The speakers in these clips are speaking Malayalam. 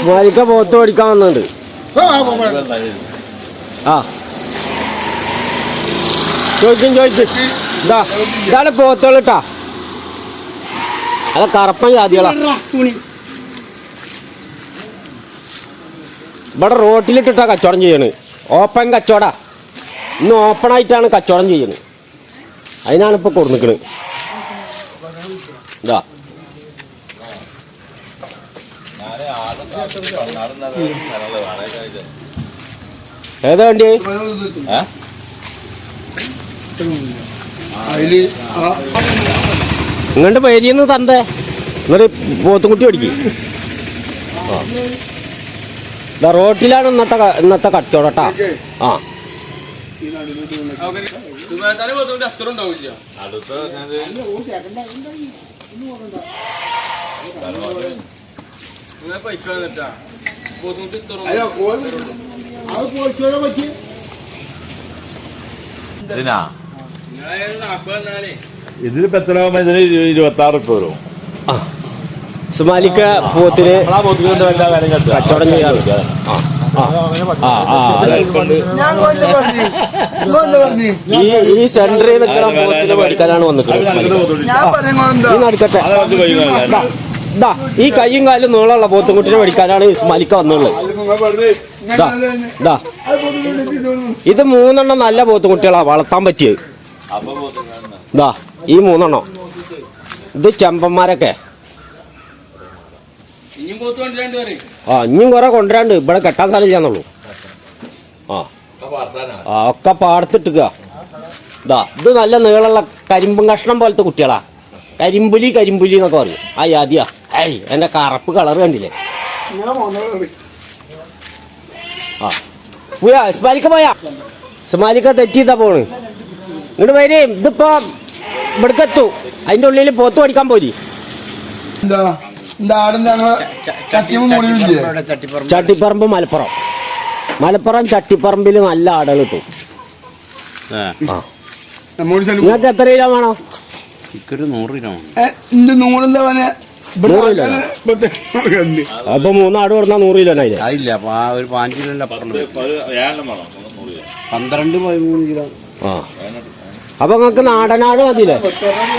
സ്മാലിക്ക പോത്ത് ഓടിക്കാൻ വന്നുണ്ട് ആ ചോദിക്കും ചോദിക്കും. ഇതാ ഇതാണ് പോത്തുകൾ അല്ല അത് കറപ്പൻ ജാതികളാ. ഇവിടെ റോട്ടിലിട്ടിട്ടാ കച്ചവടം ചെയ്യണ്. ഓപ്പൺ കച്ചവട. ഇന്ന് ഓപ്പൺ ആയിട്ടാണ് കച്ചവടം ചെയ്യണ്. അതിനാണ് ഇപ്പൊ കൊടുന്നിക്കണ്. ഇതാ. ഏതാ വണ്ടി? ഇങ്ങോട്ട് പേരിന്ന് തന്തേ എന്നിട്ട് പോത്തുംകുട്ടി ഓടിക്കും. റോട്ടിലാണ് ഇന്നത്തെ ഇന്നത്തെ കച്ചവടട്ടാ ആ. ഈ അങ്ങനെ പൈസ വന്നിട്ടാ ഇതിലിപ്പോ ഇതിന് ഇരുപത്തി ആറ് വരും. സുമാലിക്ക പോത്തിന് കച്ചവടം ഈ ഈ സെന്ററിൽ നിൽക്കുന്ന പോത്തിന് മേടിക്കാനാണ് വന്നിട്ടുള്ളത്. ഈ നടുക്കട്ടെ. ദാ, ഈ കൈയും കാലും നീളമുള്ള പോത്തുംകുട്ടിനെ മേടിക്കാനാണ് ഇസ്മാലിക്ക വന്നുള്ളത്. ദാ ദാ. ഇത് മൂന്നെണ്ണം നല്ല പോത്തുകുട്ടികളാ വളർത്താൻ പറ്റിയത്. ദാ ഈ മൂന്നെണ്ണം. ഇത് ചെമ്പന്മാരൊക്കെ. ആ ഇനിയും കുറെ കൊണ്ടുവരാണ്ട്. ഇവിടെ കെട്ടാൻ സ്ഥലമില്ലാന്നുള്ളൂ. ആ. ആ ഒക്കെ പാടത്തിട്ടുക ഇതാ ഇത് നല്ല നീളമുള്ള കരിമ്പും കഷ്ണം പോലത്തെ കുട്ടികളാ. കരിമ്പുലി കരിമ്പുലി എന്നൊക്കെ പറയും. ആ യാതിയാ ഏയ് എന്റെ കറുപ്പ് കളർ കണ്ടില്ലേ? ആ. പോയാ ഇസ്മാലിക്ക പോയാ. ഇസ്മാലിക്ക തെറ്റിയതാ പോണ്. ഇങ്ങോട്ട് വരേ ഇതിപ്പോ ഇവിടുക്കെത്തു. അതിന്റെ ഉള്ളിൽ പോത്ത് പഠിക്കാൻ പോരി. ചട്ടിപ്പറമ്പ് മലപ്പുറം. മലപ്പുറം ചട്ടിപ്പറമ്പിൽ നല്ല ആടുകൾ കിട്ടും. നിങ്ങൾക്ക് എത്ര കിലോ വേണോ? നൂറ് കിലോ നൂറ് പറഞ്ഞ? നൂറ് കിലോ? അപ്പൊ മൂന്നാട് കൊടുത്താൽ നൂറ് കിലോ ആയില്ല അപ്പൊ ആ ഒരു പാഞ്ച് കിലോ അപ്പുറം വരും. ഇപ്പൊ ഒരു ഏഴെണ്ണം വേണം. മൂന്ന് നൂറ് കിലോ. പന്ത്രണ്ട് പതിമൂന്ന് കിലോ. ആ. അപ്പൊ നിങ്ങൾക്ക് നാടനാട് മതിയില്ലേ?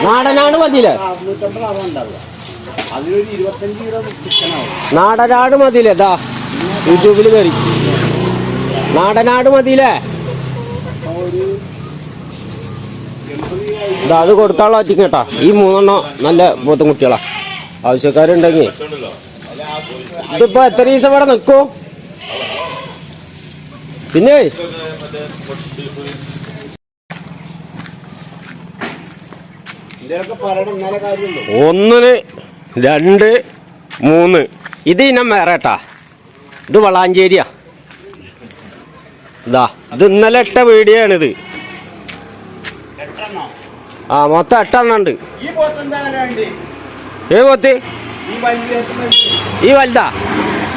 നാടനാട് മതിയില്ലേ? അതിലൊരു ഇരുപത്തഞ്ച് കിലോ ചിക്കനാവും നാടനാട് മതിയില്ലേ? ദാ യൂട്യൂബിൽ കയറി നാടനാട് മതിയില്ലേ? ഇതാ അത് കൊടുത്താളോ ഒറ്റ കേട്ടാ. ഈ മൂന്നെണ്ണം നല്ല പോത്തും കുട്ടികളാ. ആവശ്യക്കാരുണ്ടെങ്കിൽ. ഇതിപ്പോ എത്ര ദിവസം ഇവിടെ നിൽക്കും? പിന്നെ? ഒന്നിന് രണ്ട് മൂന്ന്. ഇത് ഇനം വേറെ കേട്ടാ. ഇത് വളാഞ്ചേരിയാ. ഇതാ ഇത് ഇന്നലെ ഇട്ട വീഡിയോ ആണിത് ആ മൊത്തം എട്ടെണ്ണം ഉണ്ട് ഏ പോത്ത്. ഈ വലുതാ?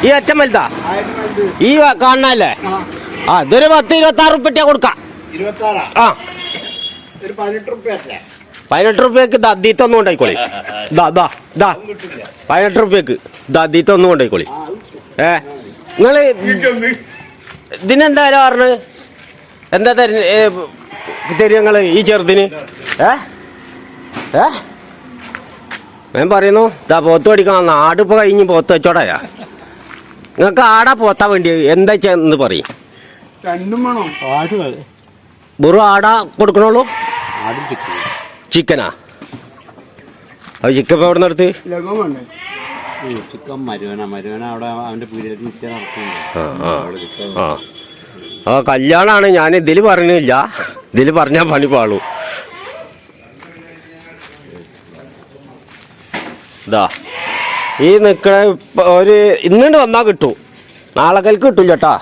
ഈ അറ്റം വലുതാ? ഈ കാണാല്ലേ കാണണല്ലേ ആ. ഇതൊരു പത്ത് ഇരുപത്തി ആറ് ഉറുപ്പിട്ട കൊടുക്കാം ആ. പതിനെട്ട് റുപ്യ ദീത്ത റുപ്യക്ക് ദീത്തൊന്നും കൊണ്ടായിക്കോളി. ദാ ദാ ദാ. പതിനെട്ട് റുപ്യക്ക് ദീത്തൊന്നും കൊണ്ടായിക്കോളി. ഏ നിങ്ങൾ ഇതിനെന്താ പറഞ്ഞത്? എന്താ തരുന്ന തരും നിങ്ങൾ ഈ ചെറുതിന്? ഏ? ഏ? ഞാൻ പറയുന്നു ഇതാ പോത്ത് പഠിക്കണം ആട് ഇപ്പൊ കഴിഞ്ഞ് പോത്ത് വെച്ചോടായാ നിങ്ങൾക്ക് ആടാ പോത്താ വേണ്ടിയത് എന്താ എന്ന് പറയും. രണ്ടും വേണോ? വെറും ആടാ കൊടുക്കണുള്ളൂ? ചിക്കനാ. അത് ചിക്കൻ ഇപ്പൊ എവിടെ നിർത്തി വേണ്ടേ? ചിക്കൻ മരുവന. മരുവന അവിടെ ആ, ആ. ഞാൻ ഇതിൽ പറഞ്ഞില്ല. ഇതിൽ പറഞ്ഞാൽ പണി പാളൂ. ഇതാ ഈ നിക്കണ ഒരു ഇന്നുണ്ട് വന്നാ കിട്ടൂ. നാളെ കൽക്ക് കിട്ടൂല ചേട്ടാ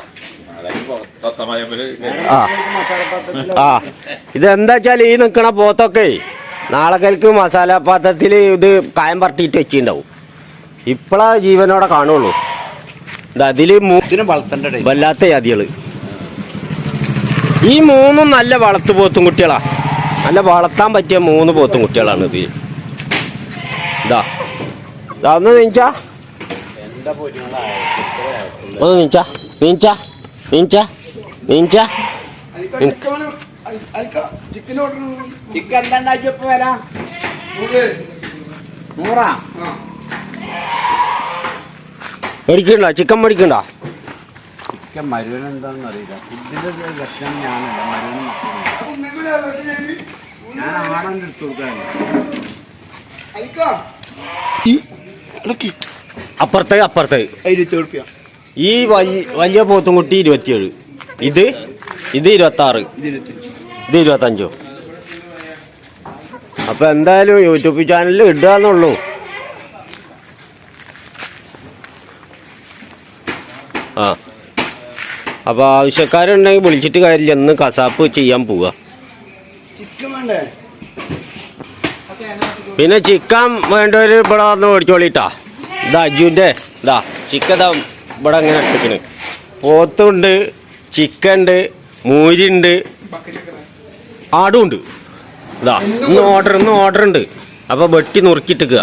ആ. ഇത് ഇതെന്താ വെച്ചാൽ ഈ നിക്കണ പോത്തൊക്കെ നാളെ കൽക്ക് മസാല പാത്രത്തിൽ ഇത് കായം പറട്ടിയിട്ട് വെച്ചിട്ടുണ്ടാവും ഇപ്പളാ ജീവനോടെ കാണുള്ളൂ. അതിൽ വല്ലാത്ത ജാതികൾ. ഈ മൂന്നും നല്ല വളർത്തു പോത്തും കുട്ടികളാ. നല്ല വളർത്താൻ പറ്റിയ മൂന്ന് പോത്തും കുട്ടികളാണ് ഇത് ഇതാ ഇതാന്ന് നീച്ചാ ഒന്ന് നീച്ച നീച്ച നീച്ച നീച്ച ചിക്കൻ വരാം? നൂറ്. മേടിക്കണ്ട? ചിക്കൻ മേടിക്കണ്ട? ചിക്കൻ മരുവൻ എന്താണെന്ന് അറിയില്ല. ഫുഡിന്റെ ലക്ഷണം ഞാനല്ല. മരുവൻ ഞാൻ ആണെന്ന് എടുത്തു കൊടുക്കാൻ ഈ അപ്പുറത്തെ അപ്പുറത്ത്. ഇരുപത്തി ഈ വലിയ പോത്തും പോത്തുംകുട്ടി ഇരുപത്തിയേഴ്. ഇത് ഇത് ഇരുപത്തി ആറ് ഇത് ഇരുപത്തഞ്ചോ. അപ്പൊ എന്തായാലും യൂട്യൂബ് ചാനലിൽ ഇടുക എന്നുള്ളൂ. ആ. അപ്പൊ ആവശ്യക്കാരുണ്ടെങ്കിൽ വിളിച്ചിട്ട് കാര്യമില്ല. ഇന്ന് കസാപ്പ് ചെയ്യാൻ പോവുക വേണ്ടേ? പിന്നെ ചിക്കൻ വേണ്ടവര് ഇവിടെ വന്ന് മേടിച്ചോളിട്ടാ. ഇതാ അജുവിന്റെ ഇതാ ചിക്കൻ ഇതാ ഇവിടെ അങ്ങനെ ഇട്ടിക്കണ് പോത്തുണ്ട് ചിക്കൻ ഉണ്ട് മൂരിണ്ട് ആടും ഉണ്ട്. ഇതാ ഇന്ന് ഓർഡർ ഇന്ന് ഓർഡർ ഉണ്ട്. അപ്പൊ വെട്ടി നുറുക്കിട്ടിക്കുക